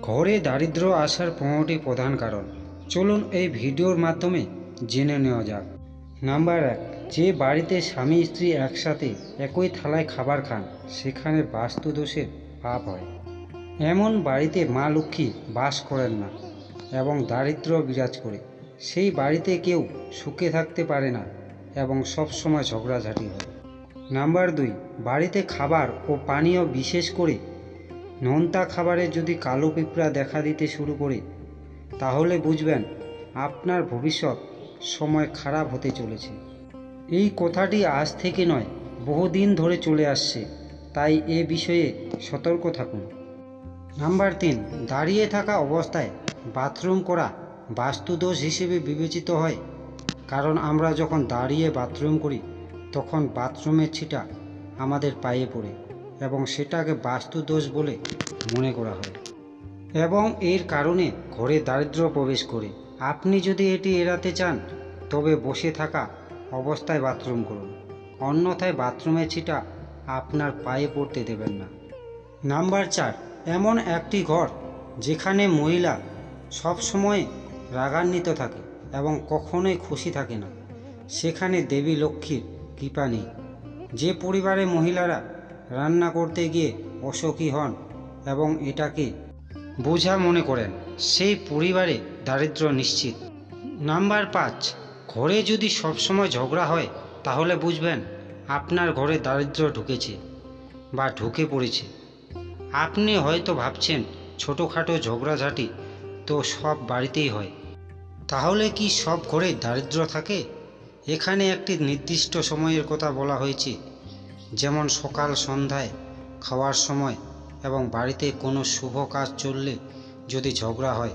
ঘরে দারিদ্র্য আসার পনেরোটি প্রধান কারণ। চলুন এই ভিডিওর মাধ্যমে জেনে নেওয়া যাক। নাম্বার এক, যে বাড়িতে স্বামী স্ত্রী একসাথে একই থালায় খাবার খান, সেখানে বাস্তুদোষের পাপ হয়। এমন বাড়িতে মা লক্ষ্মী বাস করেন না এবং দারিদ্র্য বিরাজ করে। সেই বাড়িতে কেউ সুখে থাকতে পারে না এবং সব সময় ঝগড়াঝাটি হয়। নাম্বার দুই, বাড়িতে খাবার ও পানীয় বিশেষ করে নোনতা খাবারে যদি কালো পিঁপড়া দেখা দিতে শুরু করে, তাহলে বুঝবেন আপনার ভবিষ্যৎ সময় খারাপ হতে চলেছে। এই কথাটি আজ থেকে নয়, বহুদিন ধরে চলে আসছে, তাই এ বিষয়ে সতর্ক থাকুন। নাম্বার তিন, দাঁড়িয়ে থাকা অবস্থায় বাথরুম করা বাস্তুদোষ হিসেবে বিবেচিত হয়। কারণ আমরা যখন দাঁড়িয়ে বাথরুম করি, তখন বাথরুমের ছিটা আমাদের পায়ে পড়ে। এবং সেটাকে বাস্তুদোষ বলে মনে করা হয়। এবং এর কারণে ঘরে দারিদ্র্য প্রবেশ করে। আপনি যদি এটি এড়াতে চান, তবে বসে থাকা অবস্থায় বাথরুম করুন। অন্যথায় বাথরুমের ছিটা আপনার পায়ে পড়তে দেবেন না। নাম্বার চার, এমন একটি ঘর যেখানে মহিলা সব সময় রাগান্বিত থাকে এবং কখনোই খুশি থাকে না। সেখানে দেবী লক্ষ্মীর কৃপা নেই। যে পরিবারে মহিলারা রান্না করতে গিয়ে অসুখী হন এবং এটাকে বোঝা মনে করেন সেই পরিবারে দারিদ্র্য নিশ্চিত। নাম্বার পাঁচ, ঘরে যদি সবসময় ঝগড়া হয়, তাহলে বুঝবেন আপনার ঘরে দারিদ্র্য ঢুকেছে বা ঢুকে পড়েছে। আপনি হয়তো ভাবছেন, ছোটোখাটো ঝগড়াঝাটি তো সব বাড়িতেই হয়। তাহলে কি সব ঘরে দারিদ্র্য থাকে? এখানে একটি নির্দিষ্ট সময়ের কথা বলা হয়েছে। যেমন সকাল সন্ধ্যায় খাওয়ার সময় এবং বাড়িতে কোনো শুভ কাজ চললে যদি ঝগড়া হয়,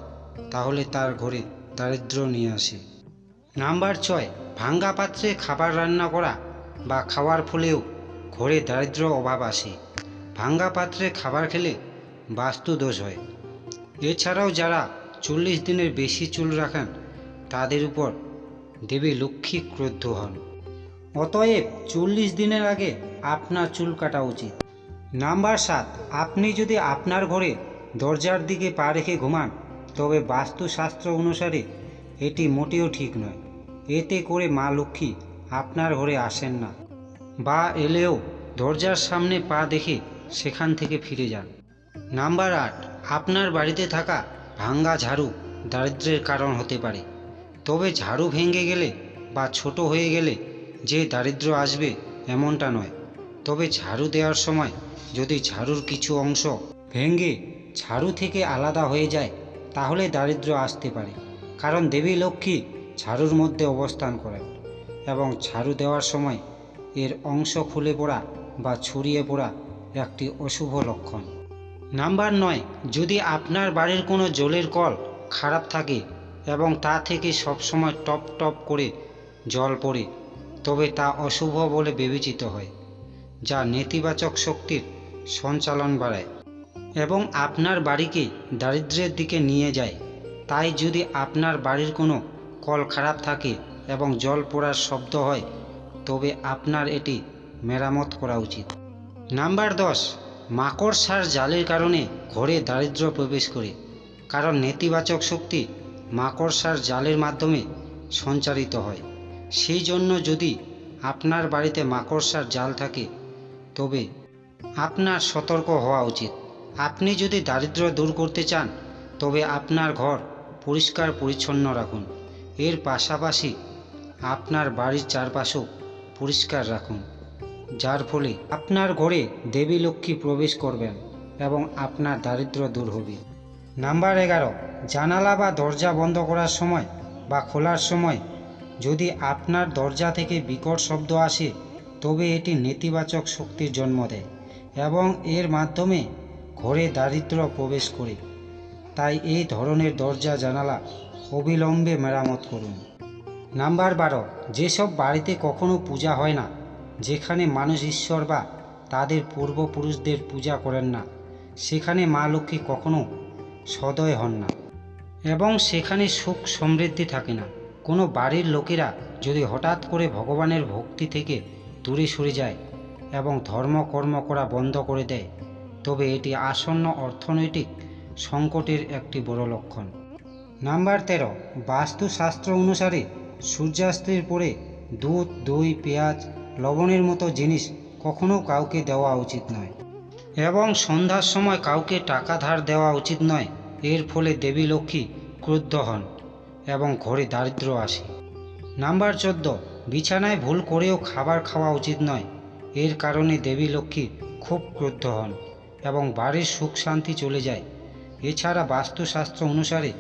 তাহলে তার ঘরে দারিদ্র নিয়ে আসে। নাম্বার ছয়, ভাঙ্গা পাত্রে খাবার রান্না করা বা খাওয়ার ফলেও ঘরে দারিদ্র্য অভাব আসে। ভাঙ্গা পাত্রে খাবার খেলে বাস্তু দোষ হয়। এছাড়াও যারা চল্লিশ দিনের বেশি চুল রাখেন, তাদের উপর দেবী লক্ষ্মী ক্রুদ্ধ হন। অতএব চল্লিশ দিনের আগে আপনার চুল কাটা উচিত। নাম্বার সাত, আপনি যদি আপনার ঘরে দরজার দিকে পা রেখে ঘুমান, তবে বাস্তুশাস্ত্র অনুসারে এটি মোটেও ঠিক নয়। এতে করে মা লক্ষ্মী আপনার ঘরে আসেন না বা এলেও দরজার সামনে পা দেখে সেখান থেকে ফিরে যান। নাম্বার আট, আপনার বাড়িতে থাকা ভাঙ্গা ঝাড়ু দারিদ্র্যের কারণ হতে পারে। তবে ঝাড়ু ভেঙে গেলে বা ছোট হয়ে গেলে যে দারিদ্র্য আসবে এমনটা নয়। তবে ঝাড়ু দেওয়ার সময় যদি ঝাড়ুর কিছু অংশ ভেঙে ঝাড়ু থেকে আলাদা হয়ে যায়, তাহলে দারিদ্র্য আসতে পারে। কারণ দেবী লক্ষ্মী ঝাড়ুর মধ্যে অবস্থান করেন এবং ঝাড়ু দেওয়ার সময় এর অংশ খুলে পড়া বা ছড়িয়ে পড়া একটি অশুভ লক্ষণ। নাম্বার নয়, যদি আপনার বাড়ির কোনো জলের কল খারাপ থাকে এবং তা থেকে সবসময় টপ টপ করে জল পড়ে, তবে তা অশুভ বলে বিবেচিত হয়। যা নেতিবাচক শক্তির সঞ্চালন বাড়ায় এবং আপনার বাড়িকে দারিদ্র্যের দিকে নিয়ে যায়। তাই যদি আপনার বাড়ির কোনো কল খারাপ থাকে এবং জল পড়ার শব্দ হয়, তবে আপনার এটি মেরামত করা উচিত। নাম্বার দশ মাকড়সার জালের কারণে ঘরে দারিদ্র্য প্রবেশ করে, কারণ নেতিবাচক শক্তি মাকড়সার জালের মাধ্যমে সঞ্চারিত হয়। সেই জন্য যদি আপনার বাড়িতে মাকড়সার জাল থাকে তবে আপনার সতর্ক হওয়া উচিত। আপনি যদি দারিদ্র দূর করতে চান, তবে আপনার ঘর পরিষ্কার পরিচ্ছন্ন রাখুন। এর পাশাপাশি আপনার বাড়ির চারপাশেও পরিষ্কার রাখুন। যার ফলে আপনার ঘরে দেবী লক্ষ্মী প্রবেশ করবেন এবং আপনার দারিদ্র্য দূর হবে। নাম্বার এগারো, জানালা বা দরজা বন্ধ করার সময় বা খোলার সময় যদি আপনার দরজা থেকে বিকট শব্দ আসে তবে এটি নেতিবাচক শক্তির জন্ম দেয় এবং এর মাধ্যমে ঘরে দারিদ্র্য প্রবেশ করে। তাই এই ধরনের দরজা জানালা অবিলম্বে মেরামত করুন। নাম্বার বারো, যেসব বাড়িতে কখনো পূজা হয় না, যেখানে মানুষ ঈশ্বর বা তাদের পূর্বপুরুষদের পূজা করেন না, সেখানে মা লক্ষ্মী কখনো সদয় হন না এবং সেখানে সুখ সমৃদ্ধি থাকে না। কোনো বাড়ির লোকেরা যদি হঠাৎ করে ভগবানের ভক্তি থেকে দূরে সরে যায় এবং ধর্মকর্ম করা বন্ধ করে দেয়। তবে এটি আসন্ন অর্থনৈতিক সংকটের একটি বড় লক্ষণ। নাম্বার তেরো, বাস্তুশাস্ত্র অনুসারে সূর্যাস্তের পরে দুধ, দই, পেঁয়াজ, লবণের মতো জিনিস কখনো কাউকে দেওয়া উচিত নয় এবং সন্ধ্যার সময় কাউকে টাকা ধার দেওয়া উচিত নয়। এর ফলে দেবী লক্ষ্মী ক্রুদ্ধ হন এবং ঘরে দারিদ্র্য আসে। নাম্বার চোদ্দ বিছানায় ভুল করেও খাবার খাওয়া উচিত নয়। এর কারণে দেবী লক্ষ্মী খুব ক্রুদ্ধ হন এবং বাড়ির সুখ শান্তি চলে যায়। এছাড়া বাস্তুশাস্ত্র অনুসারে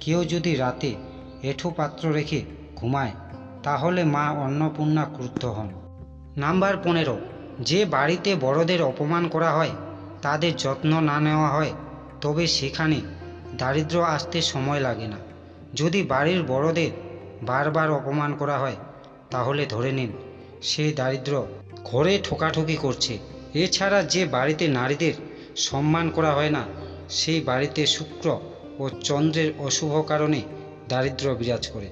কেউ যদি রাতে এঁঠো পাত্র রেখে ঘুমায়, তাহলে মা অন্নপূর্ণা ক্রুদ্ধ হন। নাম্বার পনেরো, যে বাড়িতে বড়দের অপমান করা হয়, তাদের যত্ন না নেওয়া হয়, তবে সেখানে দারিদ্র আসতে সময় লাগে না। যদি বাড়ির বড়দের বারবার অপমান করা হয় তাহলে ধরে নিন, সে দারিদ্র ঘরে ঠোকাঠুকি করছে। এছাড়া যে বাড়িতে নারীদের সম্মান করা হয় না, সেই বাড়িতে শুক্র ও চন্দ্রের অশুভ কারণে দারিদ্র বিরাজ করে।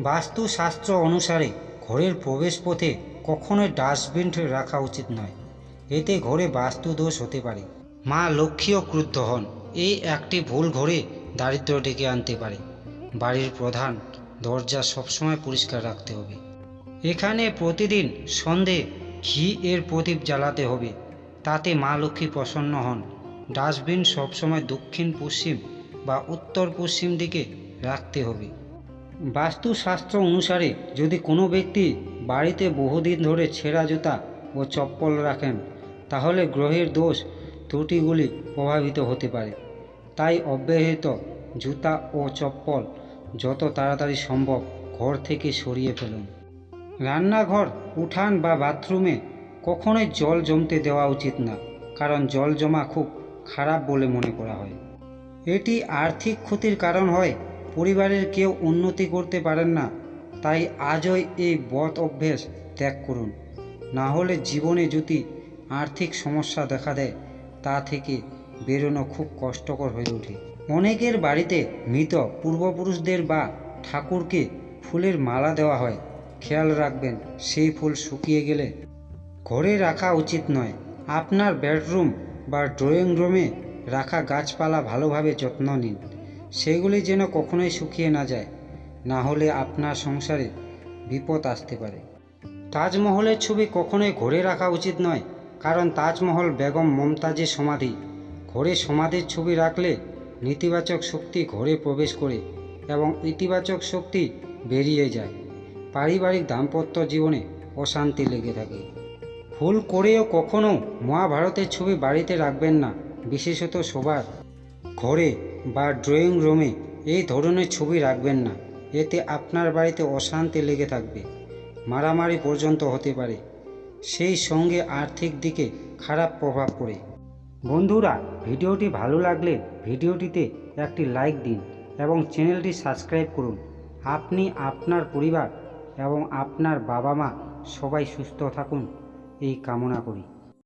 বাস্তুশাস্ত্র অনুসারে ঘরের প্রবেশপথে কখনোই ডাস্টবিন রাখা উচিত নয়। এতে ঘরে বাস্তু দোষ হতে পারে। মা লক্ষ্মীও ক্রুদ্ধ হন। এই একটি ভুল ঘরে দারিদ্র ডেকে আনতে পারে। বাড়ির প্রধান দরজা সবসময় পরিষ্কার রাখতে হবে। এখানে প্রতিদিন সন্ধে ঘি এর প্রদীপ জ্বালাতে হবে। তাতে মা লক্ষ্মী প্রসন্ন হন। ডাস্টবিন সবসময় দক্ষিণ পশ্চিম বা উত্তর পশ্চিম দিকে রাখতে হবে। বাস্তুশাস্ত্র অনুসারে যদি কোনো ব্যক্তি বাড়িতে বহুদিন ধরে ছেঁড়া জুতা ও চপ্পল রাখেন, তাহলে গ্রহের দোষ ত্রুটিগুলি প্রভাবিত হতে পারে। তাই অব্যবহৃত জুতা ও চপ্পল যত তাড়াতাড়ি সম্ভব ঘর থেকে সরিয়ে ফেলুন। রান্নাঘর, উঠান বা বাথরুমে কখনোই জল জমতে দেওয়া উচিত না, কারণ জল জমা খুব খারাপ বলে মনে করা হয়। এটি আর্থিক ক্ষতির কারণ হয়, পরিবারের কেউ উন্নতি করতে পারেন না, তাই আজই এই বদ অভ্যেস ত্যাগ করুন। না হলে জীবনে যদি আর্থিক সমস্যা দেখা দেয়, তা থেকে বেরোনো খুব কষ্টকর হয়ে ওঠে। অনেকের বাড়িতে মৃত পূর্বপুরুষদের বা ঠাকুরকে ফুলের মালা দেওয়া হয় খেয়াল রাখবেন, সেই ফুল শুকিয়ে গেলে। ঘরে রাখা উচিত নয়। আপনার বেডরুম বা ড্রয়িং রুমে রাখা গাছপালা ভালোভাবে যত্ন নিন। সেগুলি যেন কখনোই শুকিয়ে না যায়। না হলে আপনার সংসারে বিপদ আসতে পারে। তাজমহলের ছবি কখনোই ঘরে রাখা উচিত নয়, কারণ তাজমহল বেগম মমতাজের সমাধি। ঘরে সমাধির ছবি রাখলে নেতিবাচক শক্তি ঘরে প্রবেশ করে এবং ইতিবাচক শক্তি বেরিয়ে যায়। পারিবারিক দাম্পত্য জীবনে অশান্তি লেগে থাকে। ভুল করেও কখনো মহাভারতের ছবি বাড়িতে রাখবেন না, বিশেষত সবার ঘরে বা ড্রয়িং রুমে এই ধরনের ছবি রাখবেন না। এতে আপনার বাড়িতে অশান্তি লেগে থাকবে, মারামারি পর্যন্ত হতে পারে, সেই সঙ্গে আর্থিক দিকে খারাপ প্রভাব পড়ে। বন্ধুরা, ভিডিওটি ভালো লাগলে ভিডিওটিতে একটি লাইক দিন এবং চ্যানেলটি সাবস্ক্রাইব করুন। আপনি আপনার পরিবার এবং আপনার বাবা মা সবাই সুস্থ থাকুন। এই কামনা করি।